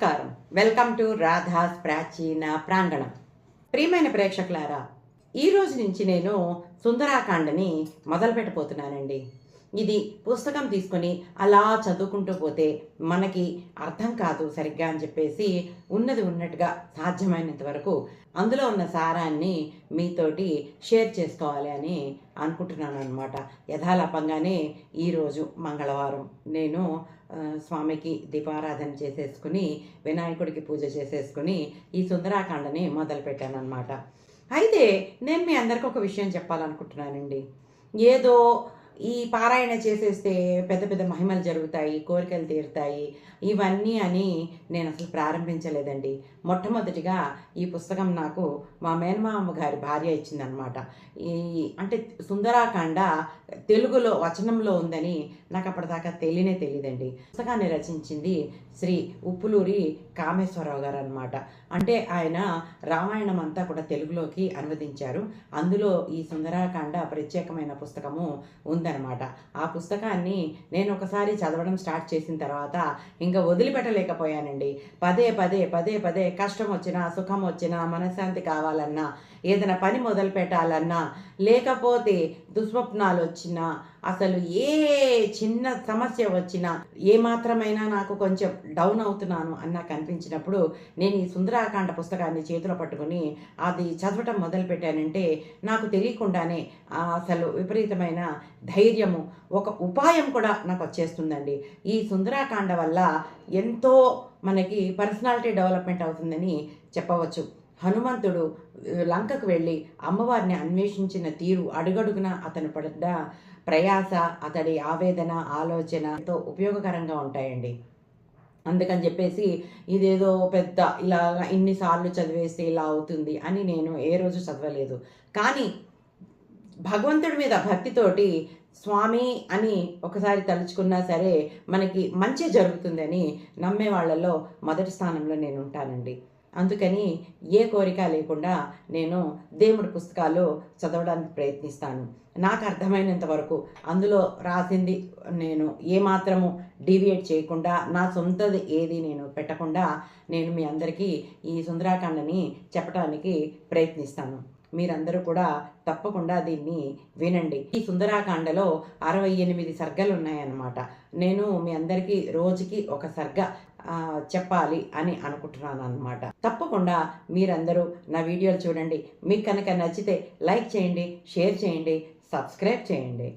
నమస్కారం. Welcome to Radha's ప్రాచీన ప్రాంగణం. ప్రియమైన ప్రేక్షకులారా ఈ రోజు నుంచి నేను సుందరాకాండని మొదలు పెట్టబోతున్నానండి ఇది పుస్తకం తీసుకొని అలా చదువుకుంటూ పోతే మనకి అర్థం కాదు సరిగ్గా అని చెప్పేసి ఉన్నది ఉన్నట్టుగా సాధ్యమైనంత వరకు అందులో ఉన్న సారాన్ని మీతోటి షేర్ చేసుకోవాలి అని అనుకుంటున్నాను అనమాట యథాలాపంగానే ఈరోజు మంగళవారం. నేను స్వామికి దీపారాధన చేసేసుకుని వినాయకుడికి పూజ చేసేసుకుని ఈ సుందరాకాండని మొదలుపెట్టాను అనమాట అయితే నేను మీ అందరికి ఒక విషయం చెప్పాలనుకుంటున్నానండి. ఏదో ఈ పారాయణ చేసేస్తే పెద్ద పెద్ద మహిమలు జరుగుతాయి కోరికలు తీరుతాయి. ఇవన్నీ అని నేను అసలు ప్రారంభించలేదండి. మొట్టమొదటిగా ఈ పుస్తకం నాకు మా మేనమామ గారి భార్య ఇచ్చిందనమాట ఈ అంటే సుందరాకాండ తెలుగులో వచనంలో ఉందని నాకు అప్పటిదాకా తెలియనే తెలియదండి. పుస్తకాన్ని రచించింది శ్రీ ఉప్పులూరి కామేశ్వరరావు గారు అనమాట అంటే ఆయన రామాయణం అంతా కూడా తెలుగులోకి అనువదించారు. అందులో ఈ సుందరాకాండ ప్రత్యేకమైన పుస్తకము ఉందన్నమాట. ఆ పుస్తకాన్ని నేను ఒకసారి చదవడం స్టార్ట్ చేసిన తర్వాత ఇంకా వదిలిపెట్టలేకపోయానండి. పదే పదే పదే పదే కష్టం వచ్చినా సుఖం వచ్చినా మనశ్శాంతి కావాలన్నా ఏదైనా పని మొదలు పెట్టాలన్నా లేకపోతే దుస్వప్నాలు వచ్చినా అసలు ఏ చిన్న సమస్య వచ్చినా ఏ మాత్రమైనా నాకు కొంచెం డౌన్ అవుతున్నాను అన్న కనిపించినప్పుడు నేను ఈ సుందరాకాండ పుస్తకాన్ని చేతిలో పట్టుకుని అది చదవటం మొదలుపెట్టానంటే నాకు తెలియకుండానే అసలు విపరీతమైన ధైర్యము ఒక ఉపాయం కూడా నాకు వచ్చేస్తుందండి. ఈ సుందరాకాండ వల్ల ఎంతో మనకి పర్సనాలిటీ డెవలప్మెంట్ అవుతుందని చెప్పవచ్చు. హనుమంతుడు లంకకు వెళ్ళి అమ్మవారిని అన్వేషించిన తీరు అడుగడుగున అతను పడ్డ ప్రయాస అతడి ఆవేదన ఆలోచన ఎంతో ఉపయోగకరంగా ఉంటాయండి. అందుకని చెప్పేసి ఇదేదో పెద్ద ఇలా ఇన్నిసార్లు చదివేస్తే ఇలా అవుతుంది అని నేను ఏ రోజు చదవలేదు. కానీ భగవంతుడి మీద భక్తితోటి స్వామి అని ఒకసారి తలుచుకున్నా సరే మనకి మంచి జరుగుతుందని నమ్మే వాళ్ళలో మొదటి స్థానంలో నేను ఉంటానండి. అందుకని ఏ కోరిక లేకుండా నేను దేవుడి పుస్తకాలు చదవడానికి ప్రయత్నిస్తాను. నాకు అర్థమైనంత వరకు అందులో రాసింది నేను ఏమాత్రము డీవియేట్ చేయకుండా నా సొంతది ఏది నేను పెట్టకుండా నేను మీ అందరికీ ఈ సుందరాకాండని చెప్పడానికి ప్రయత్నిస్తాను. మీరందరూ కూడా తప్పకుండా దీన్ని వినండి. ఈ సుందరాకాండలో అరవై ఎనిమిది సర్గలు ఉన్నాయన్నమాట. నేను మీ అందరికీ రోజుకి ఒక సర్గ చెప్పాలి అని అనుకుంటున్నాను అనమాట తప్పకుండా మీరందరూ నా వీడియోలు చూడండి. మీకు కనుక నచ్చితే లైక్ చేయండి షేర్ చేయండి సబ్స్క్రైబ్ చేయండి.